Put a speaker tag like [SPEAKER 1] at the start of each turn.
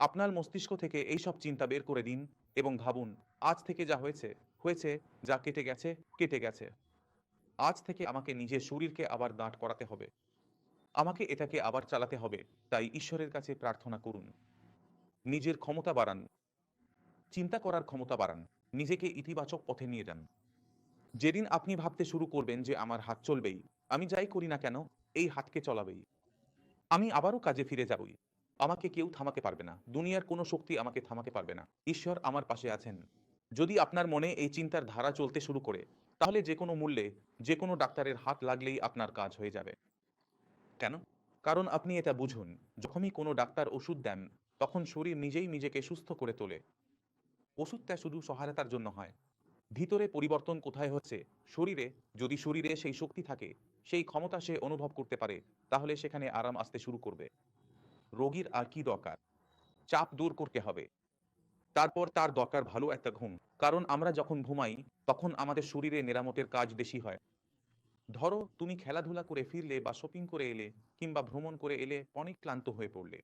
[SPEAKER 1] আপনার মস্তিষ্ক থেকে এই সব চিন্তা বের করে দিন এবং ভাবুন, আজ থেকে যা হয়েছে হয়েছে, যা কেটে গেছে কেটে গেছে। আজ থেকে আমাকে নিজের শরীরকে আবার দাঁড় করাতে হবে। আমাকে এটাকে আবার চালাতে হবে, তাই ঈশ্বরের কাছে প্রার্থনা করুন। নিজের ক্ষমতা বাড়ান। চিন্তা করার ক্ষমতা বাড়ান। নিজেকে ইতিবাচক পথে নিয়ে যান। যেদিন আপনি ভাবতে শুরু করবেন যে, আমার হাত চলবেই, আমি যাই করি না কেন, এই হাতকে চলাবেই। আমি আবারও কাজে ফিরে যাবই। আমাকে কেউ থামাতে পারবে না। দুনিয়ার কোনো শক্তি আমাকে থামাতে পারবে না। ঈশ্বর আমার পাশে আছেন। যদি আপনার মনে এই চিন্তার ধারা চলতে শুরু করে, তাহলে যে কোনো মূল্যে, যে কোনো ডাক্তারের হাত লাগলেই আপনার কাজ হয়ে যাবে। কেন? কারণ আপনি এটা বুঝুন, যখনই কোনো ডাক্তার ওষুধ দেন, তখন শরীর নিজেই নিজেকে সুস্থ করে তোলে। ওষুধটা শুধু সহায়তার জন্য হয়। ভিতরে পরিবর্তন কোথায় হচ্ছে? শরীরে। যদি শরীরে সেই শক্তি থাকে, সেই ক্ষমতা সে অনুভব করতে পারে, তাহলে সেখানে আরাম আসতে শুরু করবে। রোগীর আর কি দরকার? চাপ দূর করতে হবে। তারপর তার দরকার ভালো একটা ঘুম। কারণ আমরা যখন ঘুমাই, তখন আমাদের শরীরে মেরামতের কাজ বেশি হয়। ধরো, তুমি খেলাধুলা করে ফিরলে বা শপিং করে এলে কিংবা ভ্রমণ করে এলে অনেক ক্লান্ত হয়ে পড়লে।